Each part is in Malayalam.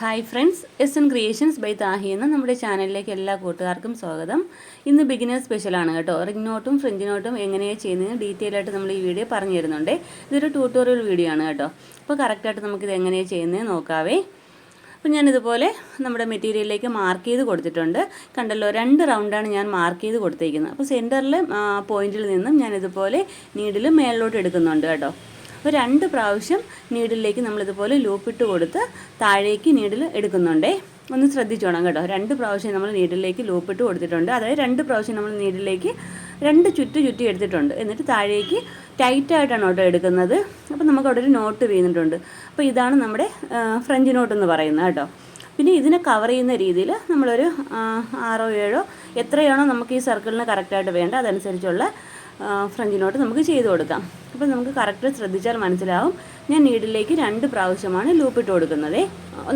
Hi friends S N creations by Thahi എന്ന നമ്മുടെ ചാനലിലേക്ക് എല്ലാ കൂട്ടുകാർക്കും സ്വാഗതം. ഇന്ന് ബിഗിനേഴ്സ് സ്പെഷ്യലാണ് കേട്ടോ. റിംഗ് നോട്ടും ഫ്രഞ്ച് നോട്ടും എങ്ങനെയാണ് ചെയ്യുന്നത് ഡീറ്റെയിൽ ആയിട്ട് നമ്മൾ ഈ വീഡിയോ പറഞ്ഞു തരുന്നുണ്ട്. ഇതൊരു ട്യൂട്ടോറിയൽ വീഡിയോ ആണ് കേട്ടോ. അപ്പോൾ കറക്റ്റായിട്ട് നമുക്കിത് എങ്ങനെയാണ് ചെയ്യുന്നത് നോക്കാവേ. അപ്പം ഞാനിതുപോലെ നമ്മുടെ മെറ്റീരിയലിലേക്ക് മാർക്ക് ചെയ്ത് കൊടുത്തിട്ടുണ്ട്. കണ്ടല്ലോ രണ്ട് റൗണ്ടാണ് ഞാൻ മാർക്ക് ചെയ്ത് കൊടുത്തേക്കുന്നത്. അപ്പോൾ സെന്ററിൽ പോയിന്റിൽ നിന്നും ഞാനിതുപോലെ നീഡിൽ മേളിലോട്ട് എടുക്കുന്നുണ്ട് കേട്ടോ. അപ്പോൾ രണ്ട് പ്രാവശ്യം നീഡിലേക്ക് നമ്മളിതുപോലെ ലൂപ്പിട്ട് കൊടുത്ത് താഴേക്ക് നീഡിൽ എടുക്കുന്നുണ്ടേ. ഒന്ന് ശ്രദ്ധിച്ചോണം കേട്ടോ. രണ്ട് പ്രാവശ്യം നമ്മൾ നീഡിലേക്ക് ലൂപ്പിട്ട് കൊടുത്തിട്ടുണ്ട്. അതായത് രണ്ട് പ്രാവശ്യം നമ്മൾ നീഡിലേക്ക് രണ്ട് ചുറ്റ് ചുറ്റി എടുത്തിട്ടുണ്ട്. എന്നിട്ട് താഴേക്ക് ടൈറ്റായിട്ടാണ് കേട്ടോ എടുക്കുന്നത്. അപ്പോൾ നമുക്ക് അവിടെ ഒരു നോട്ട് വീണിട്ടുണ്ട്. അപ്പോൾ ഇതാണ് നമ്മുടെ ഫ്രഞ്ച് നോട്ട് എന്ന് പറയുന്നത് കേട്ടോ. പിന്നെ ഇതിനെ കവർ ചെയ്യുന്ന രീതിയിൽ നമ്മളൊരു ആറോ ഏഴോ എത്രയാണോ നമുക്ക് ഈ സർക്കിളിന് കറക്റ്റായിട്ട് വേണ്ട അതനുസരിച്ചുള്ള ഫ്രഞ്ച് നോട്ട് നമുക്ക് ചെയ്ത് കൊടുക്കാം. അപ്പോൾ നമുക്ക് കറക്റ്റ് ശ്രദ്ധിച്ചാൽ മനസ്സിലാവും. ഞാൻ നീഡിലേക്ക് രണ്ട് പ്രാവശ്യമാണ് ലൂപ്പ് ഇട്ട് കൊടുക്കുന്നത്.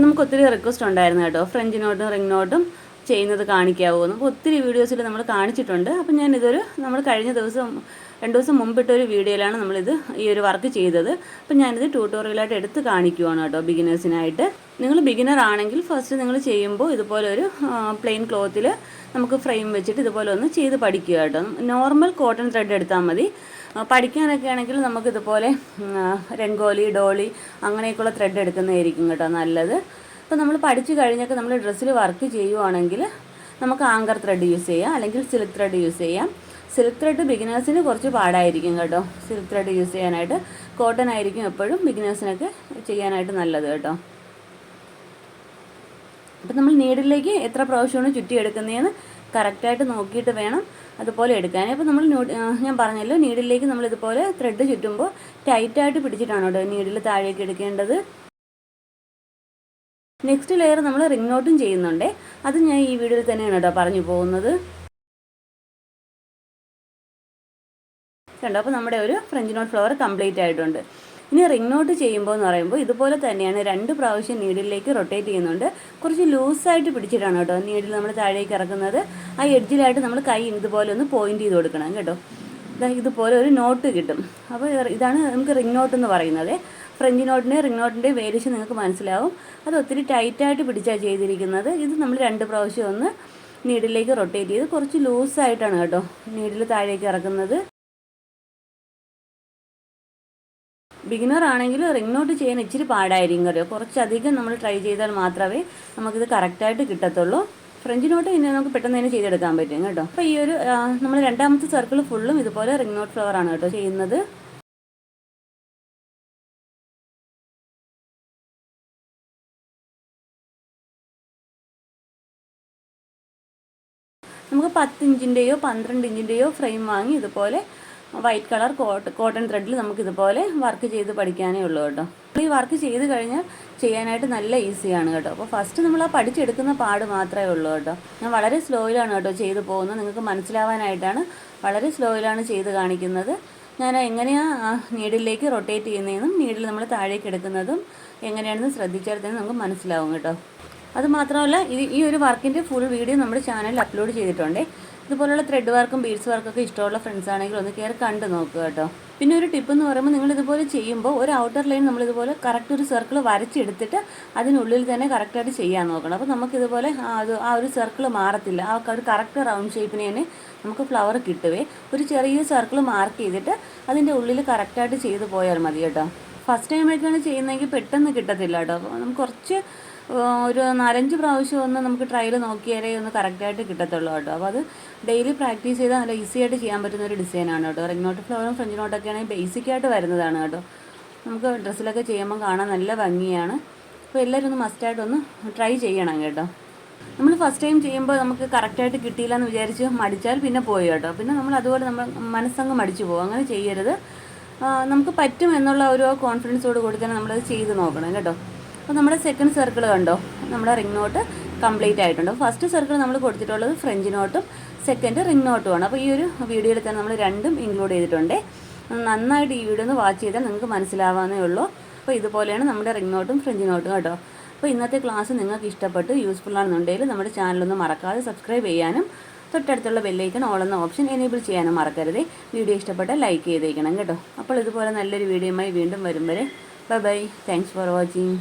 നമുക്ക് ഒത്തിരി റിക്വസ്റ്റ് ഉണ്ടായിരുന്നു കേട്ടോ. ഫ്രഞ്ച് നോട്ടും റിംഗ് നോട്ടും ചെയ്യുന്നത് കാണിക്കാവോ അപ്പോൾ ഒത്തിരി വീഡിയോസിൽ നമ്മൾ കാണിച്ചിട്ടുണ്ട്. അപ്പം ഞാൻ ഇതൊരു നമ്മൾ കഴിഞ്ഞ ദിവസം രണ്ട് ദിവസം മുമ്പിട്ട ഒരു വീഡിയോയിലാണ് നമ്മളിത് ഈ ഒരു വർക്ക് ചെയ്തത്. അപ്പം ഞാനിത് ട്യൂട്ടോറിയലായിട്ട് എടുത്ത് കാണിക്കുവാണ് കേട്ടോ ബിഗിനേഴ്സിനായിട്ട് നിങ്ങൾ ബിഗിനർ ആണെങ്കിൽ ഫസ്റ്റ് നിങ്ങൾ ചെയ്യുമ്പോൾ ഇതുപോലെ ഒരു പ്ലെയിൻ ക്ലോത്തിൽ നമുക്ക് ഫ്രെയിം വെച്ചിട്ട് ഇതുപോലെ ഒന്ന് ചെയ്ത് പഠിക്കുക കേട്ടോ. നോർമൽ കോട്ടൺ ത്രെഡ് എടുത്താൽ മതി. പഠിക്കാനൊക്കെ ആണെങ്കിൽ നമുക്ക് ഇതുപോലെ രംഗോലി ഡോളി അങ്ങനെയൊക്കെയുള്ള ത്രെഡ് എടുക്കുന്നതായിരിക്കും കേട്ടോ നല്ലത്. അപ്പോൾ നമ്മൾ പഠിച്ചു കഴിഞ്ഞൊക്കെ നമ്മൾ ഡ്രസ്സിൽ വർക്ക് ചെയ്യുവാണെങ്കിൽ നമുക്ക് ആങ്കർ ത്രെഡ് യൂസ് ചെയ്യാം അല്ലെങ്കിൽ സിൽക്ക് ത്രെഡ് യൂസ് ചെയ്യാം. സിൽക്ക് ത്രെഡ് ബിഗിനേഴ്സിന് കുറച്ച് പാടായിരിക്കും കേട്ടോ. സിൽക്ക് ത്രെഡ് യൂസ് ചെയ്യാനായിട്ട് കോട്ടൺ ആയിരിക്കും എപ്പോഴും ബിഗിനേഴ്സിനൊക്കെ ചെയ്യാനായിട്ട് നല്ലത് കേട്ടോ. അപ്പം നമ്മൾ നീഡിലേക്ക് എത്ര പ്രാവശ്യമാണ് ചുറ്റിയെടുക്കുന്നതെന്ന് കറക്റ്റായിട്ട് നോക്കിയിട്ട് വേണം അതുപോലെ എടുക്കാൻ. അപ്പോൾ നമ്മൾ ഞാൻ പറഞ്ഞല്ലോ നീഡിലേക്ക് നമ്മൾ ഇതുപോലെ ത്രെഡ് ചുറ്റുമ്പോൾ ടൈറ്റായിട്ട് പിടിച്ചിട്ടാണ് കേട്ടോ നീഡിൽ താഴേക്ക് എടുക്കേണ്ടത്. നെക്സ്റ്റ് ലെയർ നമ്മൾ റിംഗ് നോട്ടും ചെയ്യുന്നുണ്ട്. അത് ഞാൻ ഈ വീഡിയോയിൽ തന്നെയാണ് കേട്ടോ പറഞ്ഞു പോകുന്നത്. കണ്ടോ? അപ്പോൾ നമ്മുടെ ഒരു ഫ്രഞ്ച് നോട്ട് ഫ്ലവർ കംപ്ലീറ്റ് ആയിട്ടുണ്ട്. ഇനി റിംഗ് നോട്ട് ചെയ്യുമ്പോൾ എന്ന് പറയുമ്പോൾ ഇതുപോലെ തന്നെയാണ് രണ്ട് പ്രാവശ്യം നീഡിലേക്ക് റൊട്ടേറ്റ് ചെയ്യുന്നുണ്ട്. കുറച്ച് ലൂസായിട്ട് പിടിച്ചിട്ടാണ് കേട്ടോ നീഡിൽ നമ്മൾ താഴേക്ക് ഇറക്കുന്നത്. ആ എഡ്ജിലായിട്ട് നമ്മൾ കൈ ഇതുപോലെ ഒന്ന് പോയിന്റ് ചെയ്ത് കൊടുക്കണം കേട്ടോ. ഇതുപോലെ ഒരു നോട്ട് കിട്ടും. അപ്പോൾ ഇതാണ് നമുക്ക് റിംഗ് നോട്ട് എന്ന് പറയുന്നത്. ഫ്രഞ്ച് നോട്ടിന്റെ റിംഗ് നോട്ടിന്റെ വേരിയേഷൻ നിങ്ങൾക്ക് മനസ്സിലാവും. അത് ഒത്തിരി ടൈറ്റായിട്ട് പിടിച്ചാണ് ചെയ്തിരിക്കുന്നത്. ഇത് നമ്മൾ രണ്ട് പ്രാവശ്യം ഒന്ന് നീഡിലേക്ക് റൊട്ടേറ്റ് ചെയ്ത് കുറച്ച് ലൂസായിട്ടാണ് കേട്ടോ നീഡിൽ താഴേക്ക് ഇറക്കുന്നത്. ബിഗിനർ ആണെങ്കിൽ റിംഗ് നോട്ട് ചെയ്യാൻ ഇച്ചിരി പാടായിരിക്കും കേട്ടോ. കുറച്ചധികം നമ്മൾ ട്രൈ ചെയ്താൽ മാത്രമേ നമുക്കിത് കറക്റ്റായിട്ട് കിട്ടത്തുള്ളൂ. ഫ്രഞ്ച് നോട്ട് ഇനി നമുക്ക് പെട്ടെന്ന് തന്നെ ചെയ്തെടുക്കാൻ പറ്റും കേട്ടോ. അപ്പോൾ ഈ ഒരു നമ്മൾ രണ്ടാമത്തെ സർക്കിൾ ഫുള്ളും ഇതുപോലെ റിംഗ് നോട്ട് ഫ്ലവർ ആണ് കേട്ടോ ചെയ്യുന്നത്. നമുക്ക് പത്ത് ഇഞ്ചിന്റെയോ പന്ത്രണ്ട് ഇഞ്ചിന്റെയോ ഫ്രെയിം വാങ്ങി ഇതുപോലെ വൈറ്റ് കളർ കോട്ട് കോട്ടൺ ത്രെഡിൽ നമുക്ക് ഇതുപോലെ വർക്ക് ചെയ്ത് പഠിക്കാനേ ഉള്ളൂ കേട്ടോ. ഈ വർക്ക് ചെയ്ത് കഴിഞ്ഞാൽ ചെയ്യാനായിട്ട് നല്ല ഈസിയാണ് കേട്ടോ. അപ്പോൾ ഫസ്റ്റ് നമ്മൾ ആ പഠിച്ചെടുക്കുന്ന പാട് മാത്രമേ ഉള്ളൂ കേട്ടോ. ഞാൻ വളരെ സ്ലോയിലാണ് കേട്ടോ ചെയ്തു പോകുന്നത്. നിങ്ങൾക്ക് മനസ്സിലാവാനായിട്ടാണ് വളരെ സ്ലോയിലാണ് ചെയ്ത് കാണിക്കുന്നത്. ഞാൻ എങ്ങനെയാണ് നീഡിലേക്ക് റൊട്ടേറ്റ് ചെയ്യുന്നതെന്നും നീഡിൽ നമ്മൾ താഴേക്ക് എടുക്കുന്നതും എങ്ങനെയാണെന്ന് ശ്രദ്ധിച്ചാൽ തന്നെ നമുക്ക് മനസ്സിലാവും കേട്ടോ. അതുമാത്രമല്ല ഈ ഒരു വർക്കിന്റെ ഫുൾ വീഡിയോ നമ്മുടെ ചാനലിൽ അപ്ലോഡ് ചെയ്തിട്ടുണ്ട്. ഇതുപോലുള്ള ത്രെഡ് വർക്കും ബീഡ്സ് വർക്കൊക്കെ ഇഷ്ടമുള്ള ഫ്രണ്ട്സ് ആണെങ്കിൽ ഒന്ന് കയറി കണ്ട് നോക്കുക കേട്ടോ. പിന്നെ ഒരു ടിപ്പ് എന്ന് പറയുമ്പോൾ നിങ്ങൾ ഇതുപോലെ ചെയ്യുമ്പോൾ ഒരു ഔട്ടർ ലൈൻ നമ്മൾ ഇതുപോലെ കറക്റ്റ് ഒരു സർക്കിൾ വരച്ചെടുത്തിട്ട് അതിനുള്ളിൽ തന്നെ കറക്റ്റായിട്ട് ചെയ്യാൻ നോക്കണം. അപ്പോൾ നമുക്കിതുപോലെ അത് ആ ഒരു സർക്കിൾ മാറത്തില്ല. ആ ഒരു കറക്റ്റ് റൗണ്ട് ഷേപ്പിന് തന്നെ നമുക്ക് ഫ്ലവർ കിട്ടുവേ. ഒരു ചെറിയ സർക്കിൾ മാർക്ക് ചെയ്തിട്ട് അതിന്റെ ഉള്ളിൽ കറക്റ്റായിട്ട് ചെയ്ത് പോയാൽ മതി കേട്ടോ. ഫസ്റ്റ് ടൈമൊക്കെയാണ് ചെയ്യുന്നതെങ്കിൽ പെട്ടെന്ന് കിട്ടത്തില്ല കേട്ടോ. അപ്പോൾ നമുക്ക് കുറച്ച് ഒരു നാലഞ്ച് പ്രാവശ്യം ഒന്ന് നമുക്ക് ട്രയൽ നോക്കിയാലേ ഒന്ന് കറക്റ്റായിട്ട് കിട്ടത്തുള്ളൂ കേട്ടോ. അപ്പോൾ അത് ഡെയിലി പ്രാക്ടീസ് ചെയ്താൽ നല്ല ഈസി ആയിട്ട് ചെയ്യാൻ പറ്റുന്ന ഒരു ഡിസൈനാണ് കേട്ടോ. റിംഗ് നോട്ട് ഫ്ലവറും ഫ്രഞ്ച് നോട്ടൊക്കെ ആണെങ്കിൽ ബേസിക് ആയിട്ട് വരുന്നതാണ് കേട്ടോ. നമുക്ക് ഡ്രസ്സിലൊക്കെ ചെയ്യുമ്പോൾ കാണാൻ നല്ല ഭംഗിയാണ്. അപ്പോൾ എല്ലാവരും ഒന്ന് മസ്റ്റായിട്ടൊന്ന് ട്രൈ ചെയ്യണം കേട്ടോ. നമ്മൾ ഫസ്റ്റ് ടൈം ചെയ്യുമ്പോൾ നമുക്ക് കറക്റ്റായിട്ട് കിട്ടിയില്ല എന്ന് വിചാരിച്ച് മടിച്ചാൽ പിന്നെ പോയി കേട്ടോ. പിന്നെ നമ്മൾ അതുപോലെ നമ്മൾ മനസ്സങ്ങ് മടിച്ചു പോകും. അങ്ങനെ ചെയ്യരുത്. നമുക്ക് പറ്റും എന്നുള്ള ഒരു കോൺഫിഡൻസോട് കൂടി തന്നെ നമ്മളത് ചെയ്ത് നോക്കണം കേട്ടോ. അപ്പോൾ നമ്മുടെ സെക്കൻഡ് സർക്കിൾ കണ്ടോ? നമ്മുടെ റിംഗ് നോട്ട് കംപ്ലീറ്റ് ആയിട്ടുണ്ട്. ഫസ്റ്റ് സർക്കിൾ നമ്മൾ കൊടുത്തിട്ടുള്ളത് ഫ്രഞ്ച് നോട്ടും സെക്കൻഡ് റിംഗ് നോട്ടുമാണ് അപ്പോൾ ഈ ഒരു വീഡിയോയിൽ തന്നെ നമ്മൾ രണ്ടും ഇൻക്ലൂഡ് ചെയ്തിട്ടുണ്ട്. നന്നായിട്ട് ഈ വീഡിയോ ഒന്ന് വാച്ച് ചെയ്താൽ നിങ്ങൾക്ക് മനസ്സിലാവാനേ ഉള്ളൂ. അപ്പോൾ ഇതുപോലെയാണ് നമ്മുടെ റിംഗ് നോട്ടും ഫ്രഞ്ച് നോട്ടും കേട്ടോ. അപ്പോൾ ഇന്നത്തെ ക്ലാസ് നിങ്ങൾക്ക് ഇഷ്ടപ്പെട്ട് യൂസ്ഫുൾ ആണെന്നുണ്ടെങ്കിൽ നമ്മുടെ ചാനലൊന്നും മറക്കാതെ സബ്സ്ക്രൈബ് ചെയ്യാനും തൊട്ടടുത്തുള്ള ബെല്ലൈക്കൺ എന്ന ഓപ്ഷൻ എനേബിൾ ചെയ്യാനും മറക്കരുത്. വീഡിയോ ഇഷ്ടപ്പെട്ട ലൈക്ക് ചെയ്തേക്കണം കേട്ടോ. അപ്പോൾ ഇതുപോലെ നല്ലൊരു വീഡിയോയുമായി വീണ്ടും വരും വരെ. Bye bye thanks for watching